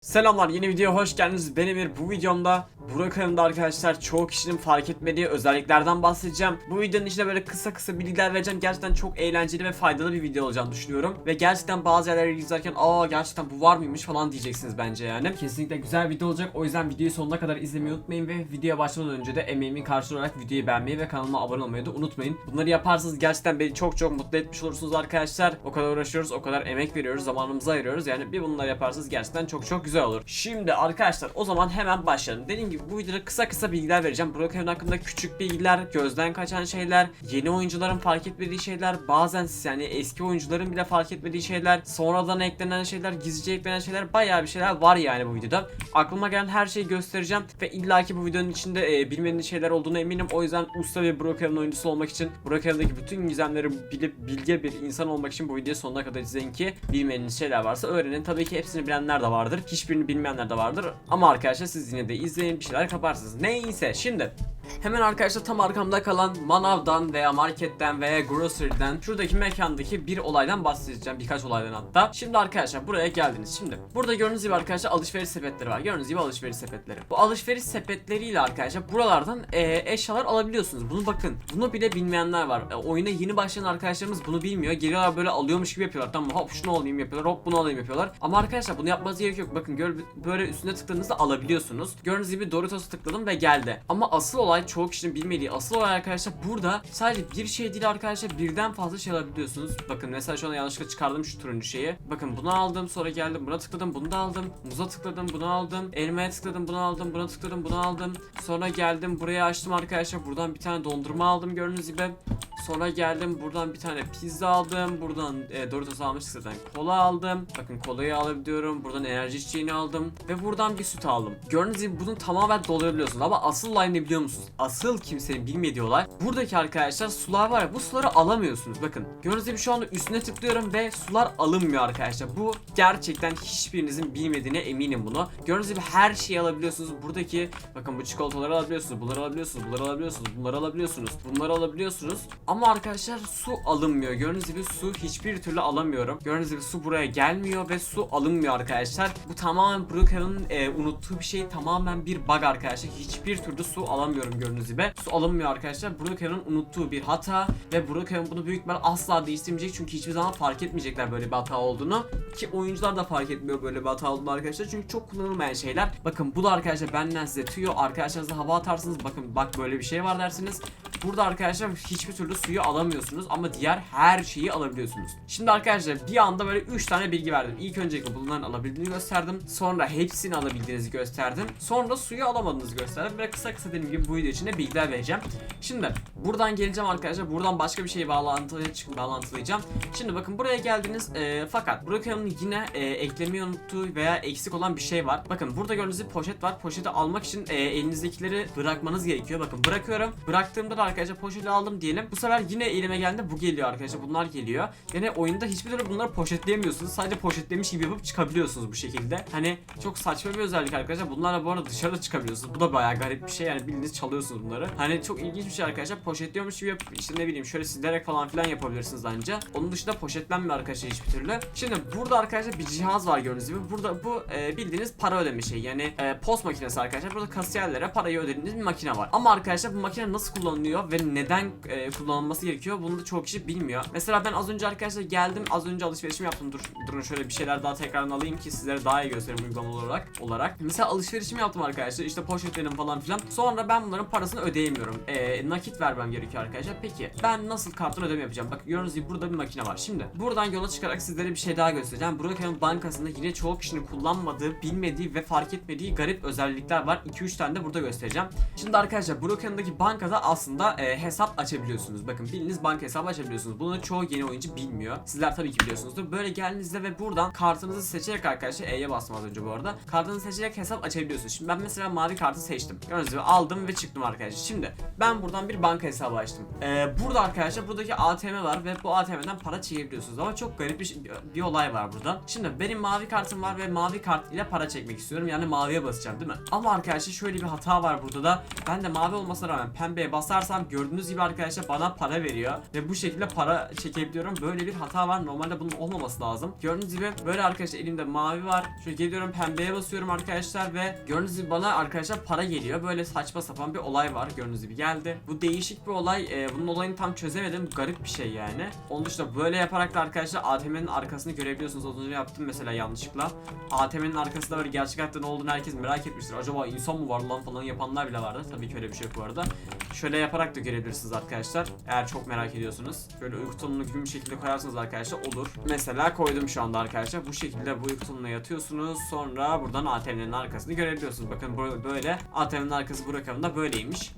Selamlar yeni videoya hoş geldiniz. Ben Emir. Bu videomda Burak kanalında arkadaşlar çoğu kişinin fark etmediği özelliklerden bahsedeceğim. Bu videonun içinde böyle kısa kısa bilgiler vereceğim. Gerçekten çok eğlenceli ve faydalı bir video olacağını düşünüyorum. Ve gerçekten bazı yerleri izlerken aa gerçekten bu var mıymış falan diyeceksiniz bence yani. Kesinlikle güzel video olacak. O yüzden videoyu sonuna kadar izlemeyi unutmayın ve videoya başlamadan önce de emeğimin karşılığı olarak videoyu beğenmeyi ve kanalıma abone olmayı da unutmayın. Bunları yaparsanız gerçekten beni çok çok mutlu etmiş olursunuz arkadaşlar. O kadar uğraşıyoruz, o kadar emek veriyoruz, zamanımızı ayırıyoruz. Yani bir bunları yaparsanız gerçekten çok çok güzel olur. Şimdi arkadaşlar o zaman hemen başlayalım. Dediğim gibi bu videoda kısa kısa bilgiler vereceğim. Evin hakkında küçük bilgiler, gözden kaçan şeyler, yeni oyuncuların fark etmediği şeyler, bazen yani eski oyuncuların bile fark etmediği şeyler, sonradan eklenen şeyler, gizlice eklenen şeyler bayağı bir şeyler var yani bu videoda. Aklıma gelen her şeyi göstereceğim ve illaki bu videonun içinde e, bilmediğiniz şeyler olduğuna eminim. O yüzden usta Burak Evin oyuncusu olmak için, Burak Evin'deki bütün gizemleri bilip bilge bir insan olmak için bu videoyu sonuna kadar izleyin ki bilmediğiniz şeyler varsa öğrenin. Tabii ki hepsini bilenler de vardır. Hiçbirini bilmeyenler de vardır. Ama arkadaşlar siz yine de izleyin bir şeyler kaparsınız. Neyse şimdi Hemen arkadaşlar tam arkamda kalan manavdan veya marketten veya grocery'den şuradaki mekandaki bir olaydan bahsedeceğim. Birkaç olaydan hatta. Şimdi arkadaşlar buraya geldiniz. Şimdi burada gördüğünüz gibi arkadaşlar alışveriş sepetleri var. Gördüğünüz gibi alışveriş sepetleri. Bu alışveriş sepetleriyle arkadaşlar buralardan e, eşyalar alabiliyorsunuz. Bunu bakın. Bunu bile bilmeyenler var. E, oyuna yeni başlayan arkadaşlarımız bunu bilmiyor. Geliyorlar böyle alıyormuş gibi yapıyorlar. Tamam hop şunu alayım yapıyorlar. Hop bunu alayım yapıyorlar. Ama arkadaşlar bunu yapmanıza gerek yok. Bakın gör, böyle üstüne tıkladığınızda alabiliyorsunuz. Gördüğünüz gibi Doritos'u tıkladım ve geldi. Ama asıl olay çoğu kişinin bilmediği asıl olay arkadaşlar burada sadece bir şey değil arkadaşlar birden fazla şey alabiliyorsunuz. Bakın mesela şu an yanlışlıkla çıkardım şu turuncu şeyi. Bakın bunu aldım sonra geldim buna tıkladım bunu da aldım. Muza tıkladım bunu aldım. Elmaya tıkladım bunu aldım. Buna tıkladım bunu aldım. Sonra geldim buraya açtım arkadaşlar. Buradan bir tane dondurma aldım gördüğünüz gibi. Sonra geldim buradan bir tane pizza aldım. Buradan e, Doritos almıştık zaten. Kola aldım. Bakın kolayı alabiliyorum. Buradan enerji içeceğini aldım. Ve buradan bir süt aldım. Gördüğünüz gibi bunu tamamen doldurabiliyorsunuz. Ama asıl line ne biliyor musunuz? Asıl kimsenin bilmediği olay. Buradaki arkadaşlar sular var ya bu suları alamıyorsunuz. Bakın gördüğünüz gibi şu anda üstüne tıklıyorum ve sular alınmıyor arkadaşlar. Bu gerçekten hiçbirinizin bilmediğine eminim bunu. Gördüğünüz gibi her şeyi alabiliyorsunuz. Buradaki bakın bu çikolataları alabiliyorsunuz. Bunları alabiliyorsunuz. Bunları alabiliyorsunuz. Bunları alabiliyorsunuz. Bunları alabiliyorsunuz. Ama arkadaşlar su alınmıyor. Gördüğünüz gibi su hiçbir türlü alamıyorum. Gördüğünüz gibi su buraya gelmiyor ve su alınmıyor arkadaşlar. Bu tamamen Brookhaven'ın e, unuttuğu bir şey. Tamamen bir bug arkadaşlar. Hiçbir türlü su alamıyorum gördüğünüz gibi. Su alınmıyor arkadaşlar. Brookhaven'ın unuttuğu bir hata ve Brookhaven bunu büyük ihtimal asla değiştirmeyecek çünkü hiçbir zaman fark etmeyecekler böyle bir hata olduğunu. Ki oyuncular da fark etmiyor böyle bir hata olduğunu arkadaşlar. Çünkü çok kullanılmayan şeyler. Bakın bu da arkadaşlar benden size tüyo. Arkadaşlarınıza hava atarsınız. Bakın bak böyle bir şey var dersiniz. Burada arkadaşlar hiçbir türlü suyu alamıyorsunuz ama diğer her şeyi alabiliyorsunuz. Şimdi arkadaşlar bir anda böyle 3 tane bilgi verdim. İlk öncelikle bunların alabildiğini gösterdim. Sonra hepsini alabildiğinizi gösterdim. Sonra suyu alamadığınızı gösterdim. Ve kısa kısa dediğim gibi bu video içinde bilgiler vereceğim. Şimdi buradan geleceğim arkadaşlar. Buradan başka bir şeyi bağlantılı bağlantılayacağım. Şimdi bakın buraya geldiniz. Ee, fakat Brookhaven'ın yine e, eklemeyi unuttuğu veya eksik olan bir şey var. Bakın burada gördüğünüz gibi poşet var. Poşeti almak için e, elinizdekileri bırakmanız gerekiyor. Bakın bırakıyorum. Bıraktığımda da arkadaşlar poşeti aldım diyelim. Bu sefer yine elime geldi bu geliyor arkadaşlar. Bunlar geliyor. Yani oyunda hiçbir türlü bunları poşetleyemiyorsunuz. Sadece poşetlemiş gibi yapıp çıkabiliyorsunuz bu şekilde. Hani çok saçma bir özellik arkadaşlar. Bunlarla bu arada dışarıda çıkabiliyorsunuz. Bu da bayağı garip bir şey. Yani bildiğiniz çalıyorsunuz bunları. Hani çok ilginç bir şey arkadaşlar. Poşetliyormuş gibi yapıp işte ne bileyim şöyle silerek falan filan yapabilirsiniz bence. Onun dışında poşetlenmiyor arkadaşlar hiçbir türlü. Şimdi burada arkadaşlar bir cihaz var gördüğünüz gibi. Burada bu e, bildiğiniz para ödeme şeyi. Yani e, post makinesi arkadaşlar. Burada kasiyerlere parayı ödediğiniz bir makine var. Ama arkadaşlar bu makine nasıl kullanılıyor ve neden e, kullanılması gerekiyor? Bunu da çoğu kişi bilmiyor. Mesela ben az önce arkadaşlar geldim. Az önce alışverişimi yaptım. Dur, durun şöyle bir şeyler daha tekrardan alayım ki sizlere daha iyi göstereyim uygulamalı olarak. olarak. Mesela alışverişimi yaptım arkadaşlar. İşte poşetlerim falan filan. Sonra ben bunların parasını ödeyemiyorum. E, nakit vermem gerekiyor arkadaşlar. Peki ben nasıl karttan ödeme yapacağım? Bak gördüğünüz gibi burada bir makine var. Şimdi buradan yola çıkarak sizlere bir şey daha göstereceğim. Brookhaven Bankası'nda yine çoğu kişinin kullanmadığı, bilmediği ve fark etmediği garip özellikler var. 2-3 tane de burada göstereceğim. Şimdi arkadaşlar Brookhaven'daki bankada aslında e, hesap açabiliyorsunuz. Bakın bildiğiniz banka hesabı açabiliyorsunuz. Bunu çoğu yeni oyuncu bilmiyor. Sizler tabii ki biliyorsunuzdur. Böyle geldiğinizde ve buradan kartınızı seçerek arkadaşlar E'ye bastım az önce bu arada. Kartınızı seçerek hesap açabiliyorsunuz. Şimdi ben mesela mavi kartı seçtim. Gördüğünüz gibi aldım ve çıktım arkadaşlar. Şimdi ben buradan bir banka hesabı açtım. Ee, burada arkadaşlar buradaki ATM var ve bu ATM'den para çekebiliyorsunuz. Ama çok garip bir, bir olay var burada. Şimdi benim mavi kartım var ve mavi kart ile para çekmek istiyorum. Yani maviye basacağım değil mi? Ama arkadaşlar şöyle bir hata var burada da. Ben de mavi olmasına rağmen pembeye basarsam Tamam gördüğünüz gibi arkadaşlar bana para veriyor ve bu şekilde para çekebiliyorum. Böyle bir hata var. Normalde bunun olmaması lazım. Gördüğünüz gibi böyle arkadaşlar elimde mavi var. Şöyle geliyorum pembeye basıyorum arkadaşlar ve gördüğünüz gibi bana arkadaşlar para geliyor. Böyle saçma sapan bir olay var. Gördüğünüz gibi geldi. Bu değişik bir olay. Ee, bunun olayını tam çözemedim. Garip bir şey yani. Onun dışında böyle yaparak da arkadaşlar ATM'nin arkasını görebiliyorsunuz. Az önce yaptım mesela yanlışlıkla. ATM'nin arkasında böyle gerçek hayatta ne olduğunu herkes merak etmiştir. Acaba insan mı var lan falan yapanlar bile vardı. Tabii ki öyle bir şey yok bu arada. Şöyle yaparak da görebilirsiniz arkadaşlar. Eğer çok merak ediyorsunuz. Böyle uyku tulumunu gibi bir şekilde koyarsanız arkadaşlar olur. Mesela koydum şu anda arkadaşlar. Bu şekilde bu uyku tulumuna yatıyorsunuz. Sonra buradan ATM'nin arkasını görebiliyorsunuz. Bakın böyle ATM'nin arkası bu rakamında böyleymiş.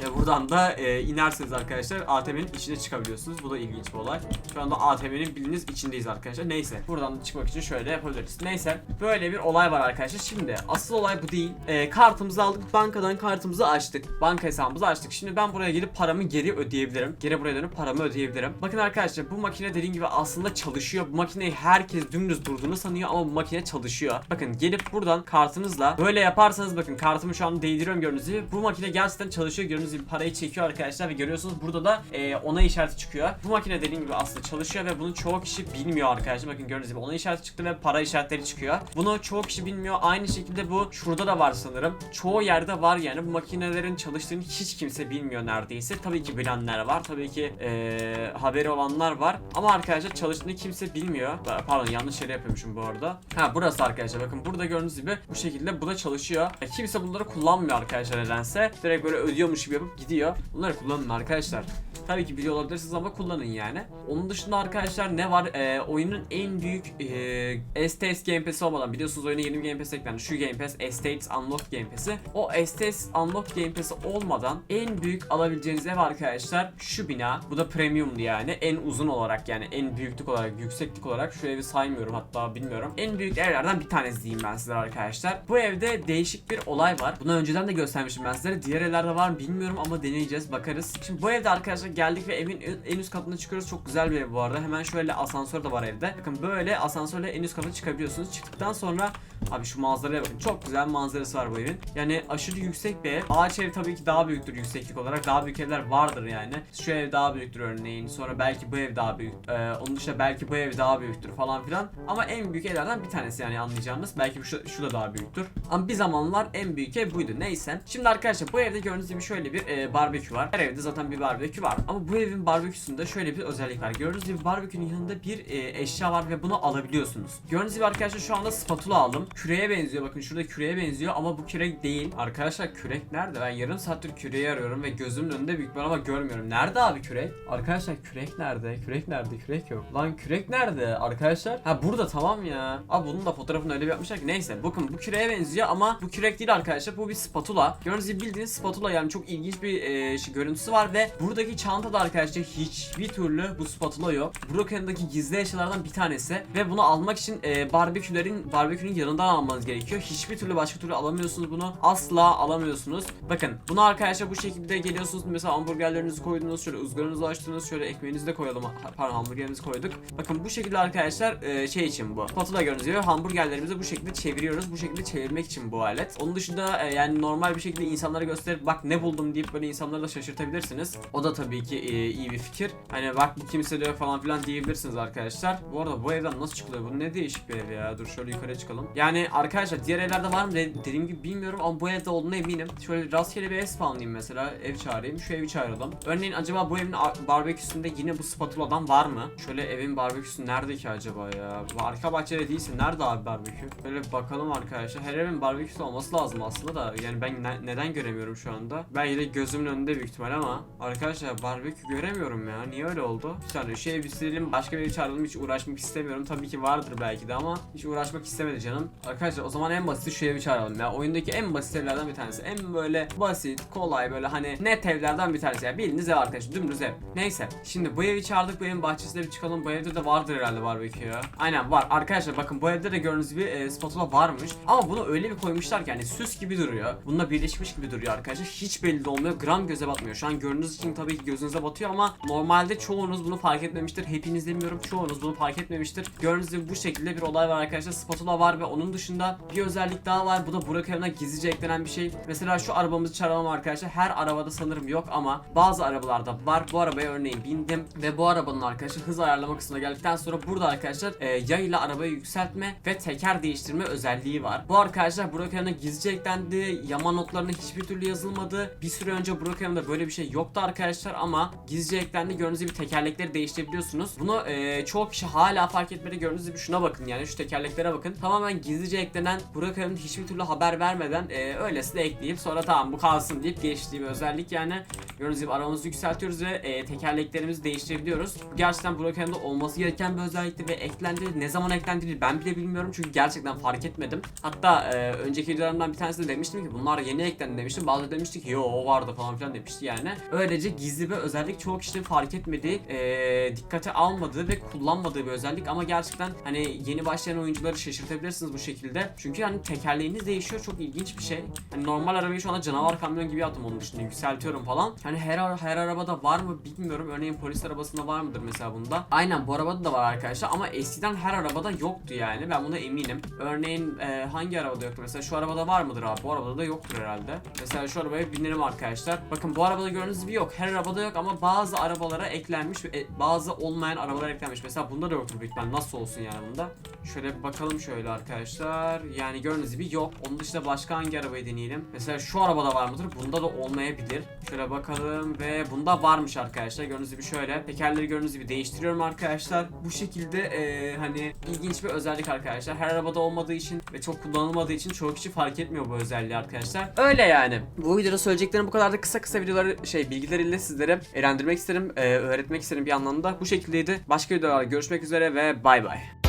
Ve buradan da e, inerseniz arkadaşlar ATM'nin içine çıkabiliyorsunuz. Bu da ilginç bir olay. Şu anda ATM'nin bildiğiniz içindeyiz arkadaşlar. Neyse. Buradan da çıkmak için şöyle yapabiliriz. Neyse. Böyle bir olay var arkadaşlar. Şimdi asıl olay bu değil. E, kartımızı aldık. Bankadan kartımızı açtık. Banka hesabımızı açtık. Şimdi ben buraya gelip paramı geri ödeyebilirim. Geri buraya dönüp paramı ödeyebilirim. Bakın arkadaşlar bu makine dediğim gibi aslında çalışıyor. Bu makineyi herkes dümdüz durduğunu sanıyor ama bu makine çalışıyor. Bakın gelip buradan kartınızla böyle yaparsanız bakın kartımı şu an değdiriyorum gördüğünüz gibi. Bu makine gerçekten çalışıyor. Gördüğünüz parayı çekiyor arkadaşlar ve görüyorsunuz burada da e, onay işareti çıkıyor. Bu makine dediğim gibi aslında çalışıyor ve bunu çoğu kişi bilmiyor arkadaşlar. Bakın gördüğünüz gibi onay işareti çıktı ve para işaretleri çıkıyor. Bunu çoğu kişi bilmiyor. Aynı şekilde bu şurada da var sanırım. Çoğu yerde var yani bu makinelerin çalıştığını hiç kimse bilmiyor neredeyse. Tabii ki bilenler var. Tabii ki e, haberi olanlar var. Ama arkadaşlar çalıştığını kimse bilmiyor. Pardon yanlış yere yapıyormuşum bu arada. Ha burası arkadaşlar bakın burada gördüğünüz gibi bu şekilde bu da çalışıyor. E, kimse bunları kullanmıyor arkadaşlar nedense. Direkt böyle ödüyormuş gibi yapıp gidiyor. Bunları kullanın arkadaşlar. Tabii ki biliyor olabilirsiniz ama kullanın yani. Onun dışında arkadaşlar ne var? Ee, oyunun en büyük e, STS Game Pass'i olmadan biliyorsunuz oyuna yeni bir Game Pass eklendi. Şu Game Pass Estates Unlock Game Pass'i. O Estates Unlock Game Pass'i olmadan en büyük alabileceğiniz ev arkadaşlar şu bina. Bu da premiumdu yani. En uzun olarak yani en büyüklük olarak, yükseklik olarak şu evi saymıyorum hatta bilmiyorum. En büyük evlerden bir tanesi diyeyim ben sizlere arkadaşlar. Bu evde değişik bir olay var. Bunu önceden de göstermiştim ben sizlere. Diğer evlerde var mı bilmiyorum ama deneyeceğiz bakarız. Şimdi bu evde arkadaşlar geldik ve evin en üst katına çıkıyoruz. Çok güzel bir ev bu arada. Hemen şöyle asansör de var evde. Bakın böyle asansörle en üst kata çıkabiliyorsunuz. Çıktıktan sonra Abi şu manzaraya bakın. Çok güzel manzarası var bu evin. Yani aşırı yüksek bir ev. Ağaç ev tabii ki daha büyüktür yükseklik olarak. Daha büyük evler vardır yani. Şu ev daha büyüktür örneğin. Sonra belki bu ev daha büyük. Ee, onun dışında belki bu ev daha büyüktür falan filan. Ama en büyük evlerden bir tanesi yani anlayacağımız. Belki şu, şu da daha büyüktür. Ama bir zamanlar en büyük ev buydu. Neyse. Şimdi arkadaşlar bu evde gördüğünüz gibi şöyle bir e, barbekü var. Her evde zaten bir barbekü var. Ama bu evin barbeküsünde şöyle bir özellik var. Gördüğünüz gibi barbekünün yanında bir e, eşya var ve bunu alabiliyorsunuz. Gördüğünüz gibi arkadaşlar şu anda spatula aldım. Küreye benziyor. Bakın şurada küreye benziyor ama bu kürek değil. Arkadaşlar kürek nerede? Ben yarım saattir küreği arıyorum ve gözümün önünde büyük bir ama görmüyorum. Nerede abi kürek? Arkadaşlar kürek nerede? Kürek nerede? Kürek yok. Lan kürek nerede arkadaşlar? Ha burada tamam ya. Abi bunun da fotoğrafını öyle bir yapmışlar ki. Neyse bakın bu küreğe benziyor ama bu kürek değil arkadaşlar. Bu bir spatula. Gördüğünüz gibi bildiğiniz spatula yani çok ilginç bir e, şey, görüntüsü var ve buradaki çantada arkadaşlar hiçbir türlü bu spatula yok. Broken'daki gizli eşyalardan bir tanesi ve bunu almak için e, barbekülerin barbekünün yanından almanız gerekiyor. Hiçbir türlü başka türlü alamıyorsunuz bunu. Asla alamıyorsunuz. Bakın bunu arkadaşlar bu şekilde geliyorsunuz. Mesela hamburgerlerinizi koydunuz. Şöyle ızgaranızı açtınız. Şöyle ekmeğinizi de koyalım. Pardon hamburgerimizi koyduk. Bakın bu şekilde arkadaşlar e, şey için bu. Spatula gördüğünüz gibi hamburgerlerimizi bu şekilde çeviriyoruz. Bu şekilde çevirmek için bu alet. Onun dışında e, yani normal bir şekilde insanlara gösterip bak ne buldum deyip böyle insanları da şaşırtabilirsiniz. O da tabii e, iyi bir fikir. Hani bak bu kimse de yok falan filan diyebilirsiniz arkadaşlar. Bu arada bu evden nasıl çıkılıyor? Bu ne değişik bir ev ya. Dur şöyle yukarıya çıkalım. Yani arkadaşlar diğer evlerde var mı de- dediğim gibi bilmiyorum ama bu evde olduğuna eminim. Şöyle rastgele bir ev spawnlayayım mesela. Ev çağırayım. Şu evi çağıralım. Örneğin acaba bu evin ar- barbeküsünde yine bu spatuladan var mı? Şöyle evin barbeküsü nerede ki acaba ya? Bu arka bahçede değilse nerede abi barbekü? Böyle bir bakalım arkadaşlar. Her evin barbeküsü olması lazım aslında da. Yani ben ne- neden göremiyorum şu anda? Belki de gözümün önünde büyük ihtimal ama arkadaşlar barbekü göremiyorum ya. Niye öyle oldu? Saniye şu evi silelim. Başka bir evi çağıralım. Hiç uğraşmak istemiyorum. Tabii ki vardır belki de ama hiç uğraşmak istemedi canım. Arkadaşlar o zaman en basit şu evi çağıralım ya. Oyundaki en basit evlerden bir tanesi. En böyle basit, kolay böyle hani net evlerden bir tanesi. Yani bildiğiniz ev arkadaşlar. Dümdüz ev. Neyse. Şimdi bu evi çağırdık. Bu evin bahçesine bir çıkalım. Bu evde de vardır herhalde barbekü ya. Aynen var. Arkadaşlar bakın bu evde de gördüğünüz gibi e, spatula varmış. Ama bunu öyle bir koymuşlar ki yani süs gibi duruyor. Bununla birleşmiş gibi duruyor arkadaşlar. Hiç belli olmuyor. Gram göze batmıyor. Şu an gördüğünüz için tabii ki gözünüze batıyor ama normalde çoğunuz bunu fark etmemiştir. Hepiniz demiyorum çoğunuz bunu fark etmemiştir. Gördüğünüz gibi bu şekilde bir olay var arkadaşlar. Spatula var ve onun dışında bir özellik daha var. Bu da Burak evine gizlice eklenen bir şey. Mesela şu arabamızı çağıralım arkadaşlar. Her arabada sanırım yok ama bazı arabalarda var. Bu arabaya örneğin bindim ve bu arabanın arkadaşlar hız ayarlama kısmına geldikten sonra burada arkadaşlar e, yay ile arabayı yükseltme ve teker değiştirme özelliği var. Bu arkadaşlar Burak evine gizlice eklendi. Yama notlarına hiçbir türlü yazılmadı. Bir süre önce Burak evinde böyle bir şey yoktu arkadaşlar ama gizlice eklendi. Gördüğünüz gibi tekerlekleri değiştirebiliyorsunuz. Bunu e, çoğu kişi hala fark etmedi. Gördüğünüz gibi şuna bakın yani şu tekerleklere bakın. Tamamen gizlice eklenen Burak evinde hiçbir türlü haber vermeden e, öylesine ekleyip sonra tamam bu kalsın deyip geçtiği bir özellik yani. Gördüğünüz gibi arabamızı yükseltiyoruz ve e, tekerleklerimizi değiştirebiliyoruz. Bu gerçekten Burak evinde olması gereken bir özellikti ve eklendi. Ne zaman eklendiğini ben bile bilmiyorum çünkü gerçekten fark etmedim. Hatta e, önceki videolarımdan bir tanesinde demiştim ki bunlar yeni eklendi demiştim. Bazıları demişti ki yo o vardı falan filan demişti yani. Öylece gizli bir özellik çoğu kişinin fark etmediği, e, dikkate almadığı ve kullanmadığı bir özellik ama gerçekten hani yeni başlayan oyuncuları şaşırtabilirsiniz bu şekilde. Çünkü hani tekerleğiniz değişiyor çok ilginç bir şey. Hani normal arabayı şu anda canavar kamyon gibi yaptım onun dışında yükseltiyorum falan. Hani her ara- her arabada var mı bilmiyorum. Örneğin polis arabasında var mıdır mesela bunda? Aynen bu arabada da var arkadaşlar ama eskiden her arabada yoktu yani. Ben buna eminim. Örneğin e, hangi arabada yoktu? Mesela şu arabada var mıdır abi? Bu arabada da yoktur herhalde. Mesela şu arabaya binelim arkadaşlar. Bakın bu arabada gördüğünüz gibi yok. Her arabada yok ama bazı arabalara eklenmiş ve e, bazı olmayan arabalara eklenmiş. Mesela bunda da yoktur büyük ihtimal. Nasıl olsun yani bunda? Şöyle bir bakalım şöyle arkadaşlar. Yani gördüğünüz gibi yok. Onun dışında başka hangi arabayı deneyelim? Mesela şu arabada var mıdır? Bunda da olmayabilir. Şöyle bakalım ve bunda varmış arkadaşlar. Gördüğünüz gibi şöyle. Tekerleri gördüğünüz gibi değiştiriyorum arkadaşlar. Bu şekilde e, hani ilginç bir özellik arkadaşlar. Her arabada olmadığı için ve çok kullanılmadığı için çoğu kişi fark etmiyor bu özelliği arkadaşlar. Öyle yani. Bu videoda söyleyeceklerim bu kadar da kısa kısa videoları şey bilgileriyle sizlere eğlendirmek isterim. e, öğretmek isterim bir anlamda. Bu şekildeydi. Başka videolarda görüşmek üzere ve bay bay.